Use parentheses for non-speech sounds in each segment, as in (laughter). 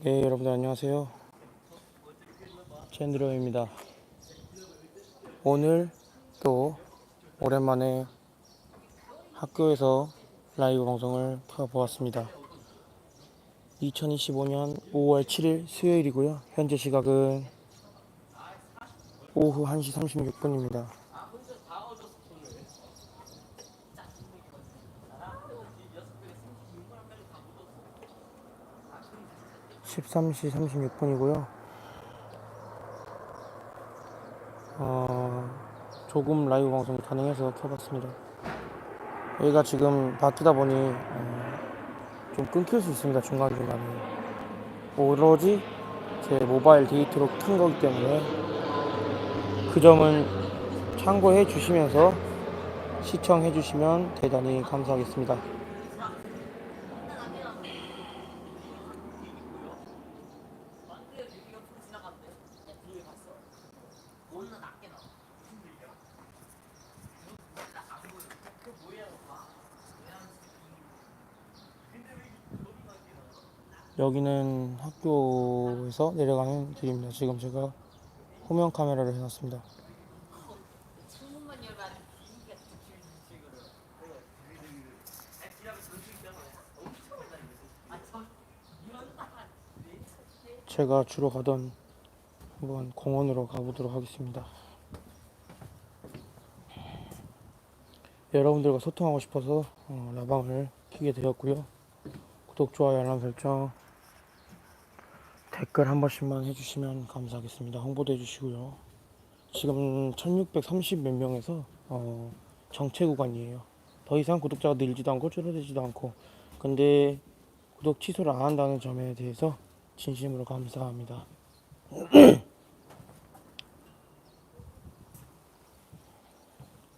네, 여러분들 안녕하세요. 젠드로입니다. 오늘 또 오랜만에 학교에서 라이브 방송을 켜보았습니다. 2025년 5월 7일 수요일이고요. 현재 시각은 오후 1시 36분입니다. 십삼 시 삼십육 분이고요. 어, 조금 라이브 방송이 가능해서 켜봤습니다. 여기가 지금 바뀌다 보니 어, 좀 끊길 수 있습니다. 중간중간에. 오로지 제 모바일 데이터로 킨 거기 때문에 그 점은 참고해 주시면서 시청해 주시면 대단히 감사하겠습니다. 여기는 학교에서 내려가는 길입니다. 지금 제가 후면 카메라를 해놨습니다. 제가 주로 가던 한번 공원으로 가보도록 하겠습니다. 여러분들과 소통하고 싶어서 어, 라방을 키게 되었고요. 구독, 좋아요, 알람 설정, 댓글 한 번씩만 해주시면 감사하겠습니다. 홍보도 해주시고요. 지금 1630 몇 명에서 어, 정체 구간이에요. 더 이상 구독자가 늘지도 않고 줄어들지도 않고 근데 구독 취소를 안 한다는 점에 대해서 진심으로 감사합니다. (clears throat)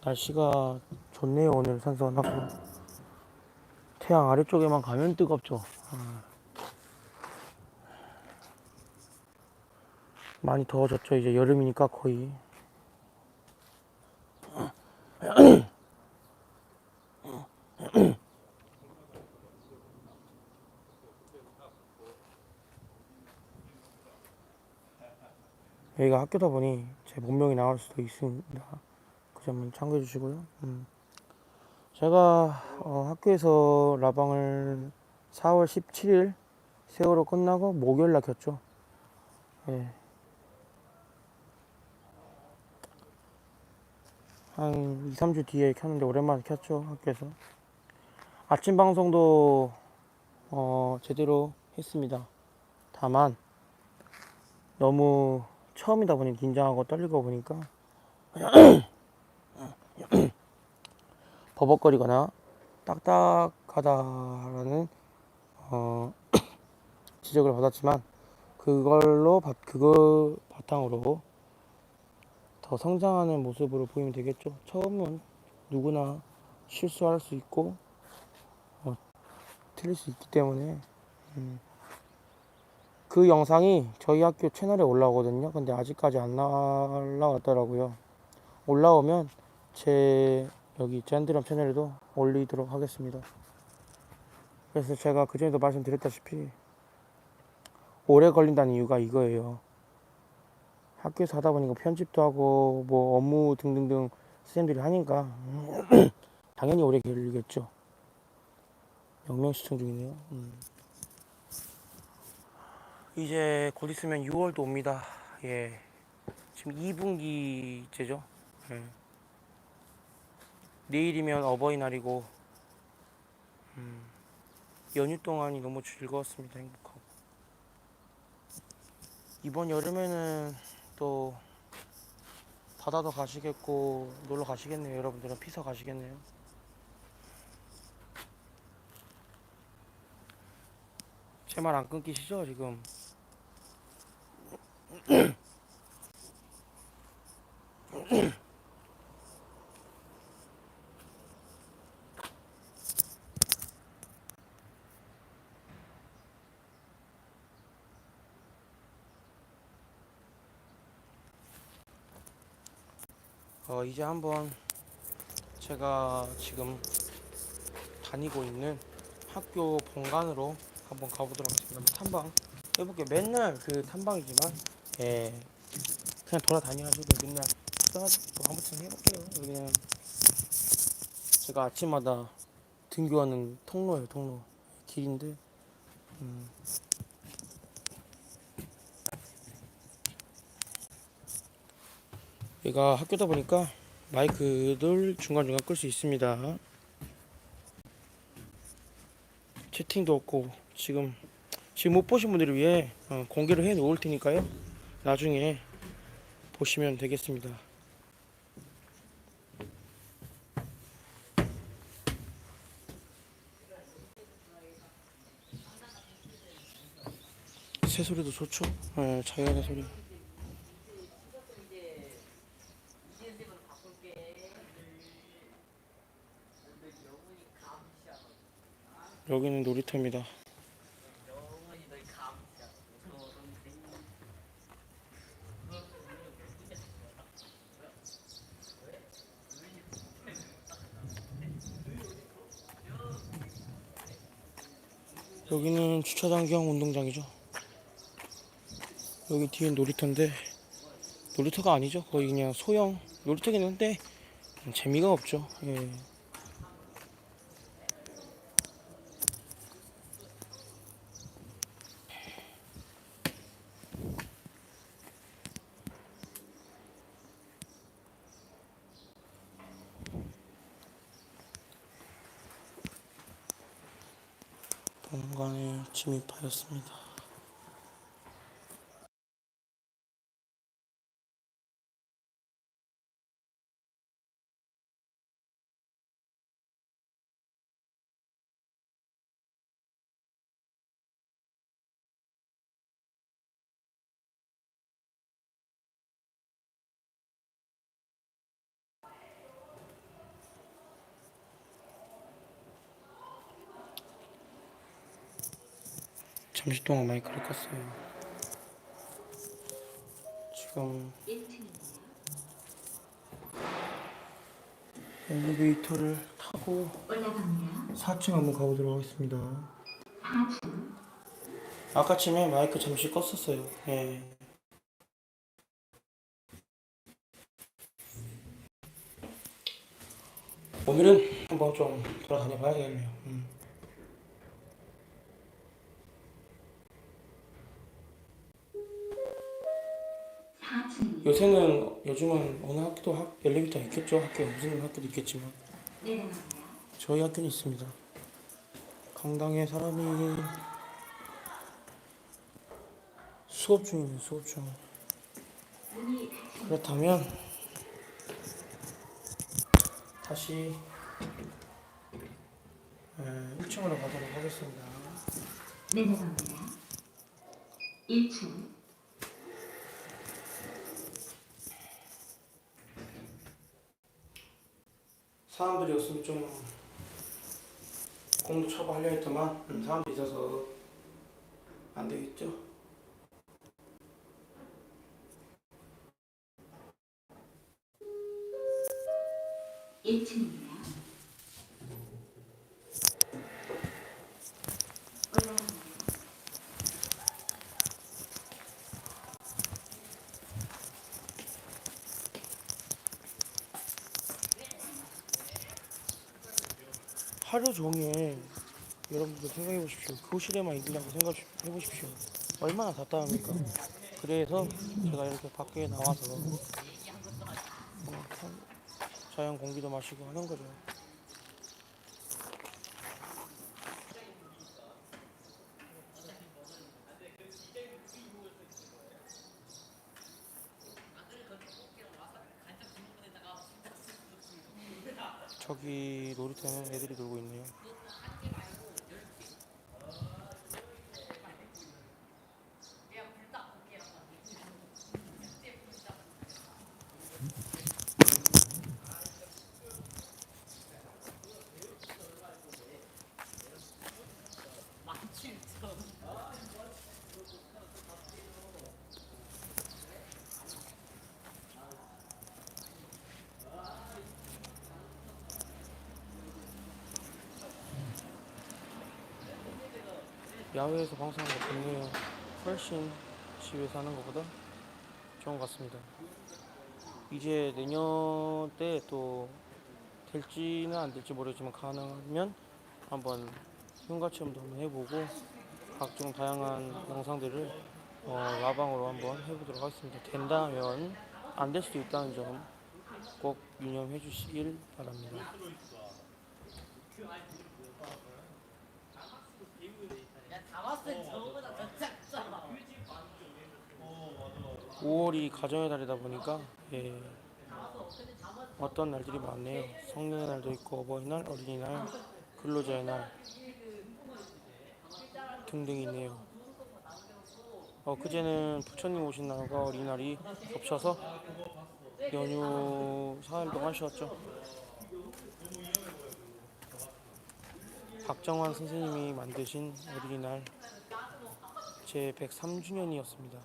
날씨가 좋네요 오늘 선선하고 태양 아래쪽에만 가면 뜨겁죠. 아. 많이 더워졌죠. 이제 여름이니까 거의. 여기가 학교다 보니 제 본명이 나올 수도 있습니다. 그 점은 참고해 주시고요. 음. 제가 어, 학교에서 라방을 4월 17일 세월호 끝나고 목요일 날 켰죠. 예. 한 2, 3주 뒤에 켰는데 오랜만에 켰죠 학교에서. 아침 방송도 어, 제대로 했습니다. 다만 너무 처음이다 보니 긴장하고 떨리고 보니까 (clears throat) 버벅거리거나 딱딱하다라는 어, (clears throat) 지적을 받았지만 그걸로 바, 그거 바탕으로 더 성장하는 모습으로 보이면 되겠죠. 처음은 누구나 실수할 수 있고 어, 틀릴 수 있기 때문에 음, 그 영상이 저희 학교 채널에 올라오거든요. 근데 아직까지 안 올라왔더라고요. 올라오면 제 여기 젠드럼 채널에도 올리도록 하겠습니다. 그래서 제가 그전에도 말씀드렸다시피 오래 걸린다는 이유가 이거예요. 학교에서 하다 보니까 편집도 하고 뭐 업무 등등등 선생님들이 하니까 (clears throat) 당연히 오래 걸리겠죠. 영명 시청 중이네요. 음. 이제 곧 있으면 6월도 옵니다. 예. 지금 2분기째죠. 예. 내일이면 어버이날이고 음. 연휴 동안이 너무 즐거웠습니다. 행복하고 이번 여름에는 또 바다도 가시겠고 놀러 가시겠네요. 여러분들은 피서 가시겠네요. 제 말 안 끊기시죠 지금? (clears throat) (clears throat) 어, 이제 한번 제가 지금 다니고 있는 학교 본관으로 한번 가보도록 하겠습니다. 탐방 해볼게요. 맨날 그 탐방이지만 예 그냥 돌아다녀가지고 맨날 써가지고 한번씩 해볼게요. 여기는 제가 아침마다 등교하는 통로예요, 통로 길인데 음, 얘가 학교다 보니까 마이크를 중간중간 끌 수 있습니다. 채팅도 없고 지금 지금 못 보신 분들을 위해 어, 공개를 해 놓을 테니까요. 나중에 보시면 되겠습니다. 새 소리도 좋죠. 예, 자연의 소리. 여기는 놀이터입니다. 여기는 주차장 겸 운동장이죠. 여기 뒤에 놀이터인데 놀이터가 아니죠. 거의 그냥 소형 놀이터긴 한데 재미가 없죠. 예. 본관에 침입하였습니다. 잠시 동안 마이크를 껐어요. 지금 엘리베이터를 타고 올라갑니다. 4층 한번 가보도록 하겠습니다. 아까 침에 마이크 잠시 껐었어요. 예. 오늘은 한번 좀 돌아다녀 봐야겠네요. 음. 요새는 요즘은 어느 학교도 학, 엘리베이터 있겠죠. 학교 무슨 학교도 있겠지만 내려갑니다. 저희 학교는 있습니다. 강당에 사람이 수업 중이에요. 수업 중. 문이 그렇다면 다시 에, 1층으로 가도록 하겠습니다. 내려갑니다. 1층 사람들이 없으면 좀 공도 쳐고 하려 했더만 음, 사람들이 있어서 안 되겠죠. 일층입니다. 하루 종일 여러분들 생각해 보십시오. 교실에만 있으려고 생각해 보십시오. 얼마나 답답합니까? 그래서 제가 이렇게 밖에 나와서 어, 참 자연 공기도 마시고 하는 거죠. 저기 놀이터는 애들이 놀고 있네요. 야외에서 방송하는 거 좋네요. 훨씬 집에서 하는 것보다 좋은 것 같습니다. 이제 내년 때 또 될지는 안 될지 모르겠지만 가능하면 한번 흉가 체험도 한번 해보고 각종 다양한 영상들을 어, 라방으로 한번 해보도록 하겠습니다. 된다면 안 될 수도 있다는 점 꼭 유념해 주시길 바랍니다. 다 봤을 때 저거보다 더 작잖아. 5월이 가정의 달이다 보니까 예, 어떤 날들이 많네요. 성년의 날도 있고 어버이날, 어린이날, 근로자의 날 등등이 있네요. 어, 그제는 부처님 오신 날과 어린이날이 겹쳐서 연휴 4일 동안 쉬었죠. 박정환 선생님이 만드신 어린이날 제 103주년이었습니다.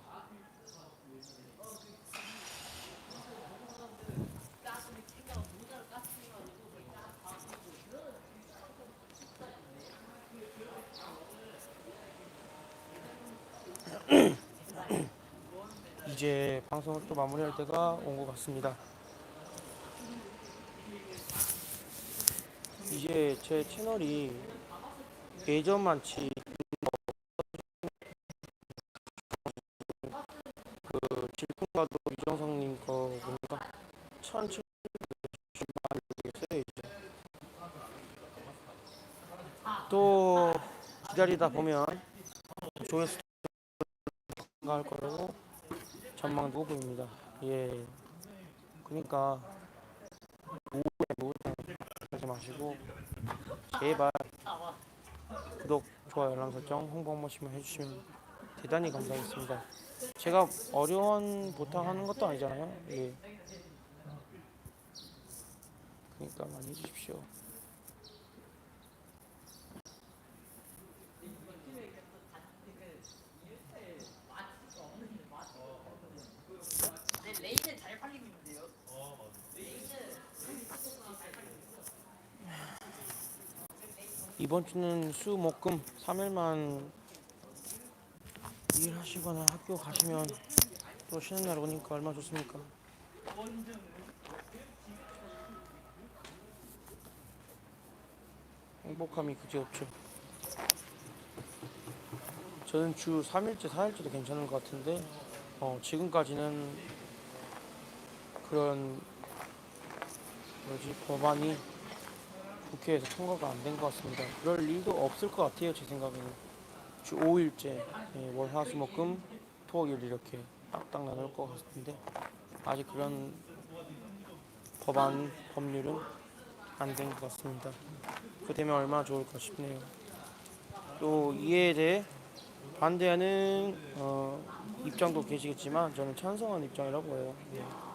(clears throat) 이제 방송을 또 마무리할 때가 온 것 같습니다. 이제 제 채널이 예전만치 1,700만 되겠어요 이제. 또 기다리다 보면 조회수 할 거라고 전망도 보입니다. 예. 그러니까 무슨 하지 마시고 제발 구독, 좋아요, 알람 설정, 홍보 한 번씩만 해주시면 대단히 감사하겠습니다. 제가 어려운 부탁하는 것도 아니잖아요. 예. 그러니까 많이 해주십시오. 이번 주는 수, 목, 금 3일만 일하시거나 학교 가시면 또 쉬는 날 오니까 얼마나 좋습니까? 행복함이 그지 없죠. 저는 주 3일째, 4일째도 괜찮은 것 같은데 어, 지금까지는 그런 뭐지 법안이 국회에서 통과가 안 된 것 같습니다. 그럴 일도 없을 것 같아요, 제 생각에는. 주 5일째, 예, 월, 화, 수, 목, 금, 토, 일 이렇게 딱딱 나눌 것 같은데 아직 그런 법안, 법률은 안 된 것 같습니다. 그 되면 얼마나 좋을까 싶네요. 또 이에 대해 반대하는 어, 입장도 계시겠지만 저는 찬성하는 입장이라고 해요. 예.